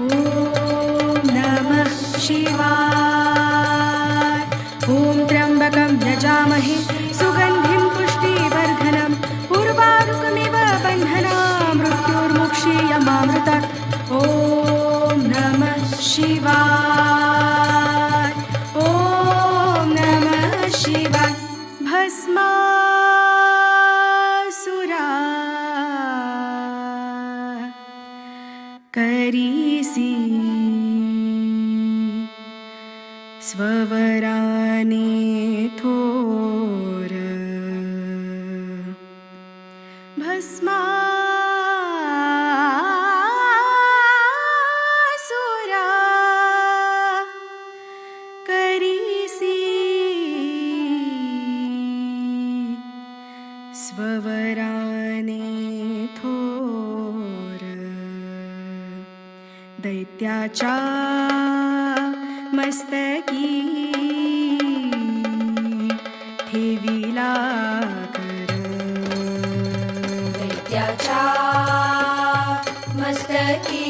ॐ नमः शिवाय। ॐ त्र्यम्बकं यजामहे सुगन्धिं पुष्टिवर्धनम् उर्वारुकमिव बन्धना मृत्युर्मुक्षीयमामृतात् ॐ नमः शिवाय। ॐ नमः शिवाय भस्मासुरा करीसि थोर। भस्मासुरा करीसि। स्ववराने थोर। दैत्याचा मस्तकी ठेविला कर दैत्याच्या मस्तकी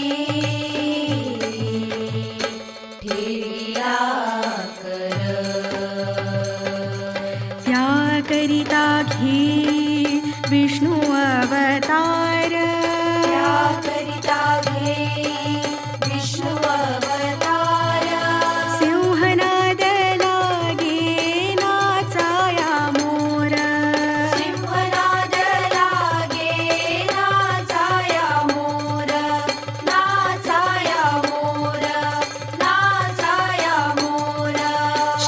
ठेविला कर त्याकरिता घे विष्णु अवतार. करिता घे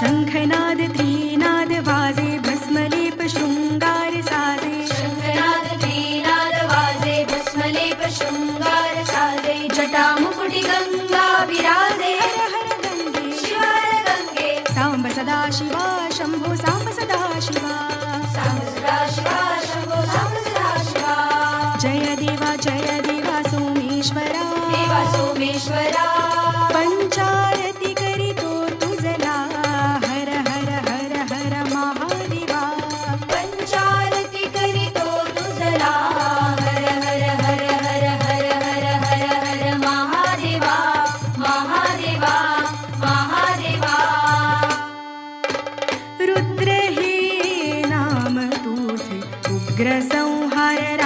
शङ्खनाद त्रीनाद वाजे भस्मलेप शृङ्गार साजे। शङ्खनाद त्रीनाद वाजे भस्मलेप शृङ्गार साजे। जटामुकुटि गङ्गा विराजे हर हर गङ्गे साम्ब सदा शिवा शम्भो साम्ब सदा शिवा। साम्ब सदा शिवा शम्भो साम्ब सदा शिवा। जय देवा जय देवा सोमेश्वरा। देवा सोमेश्वरा ग्रसंहार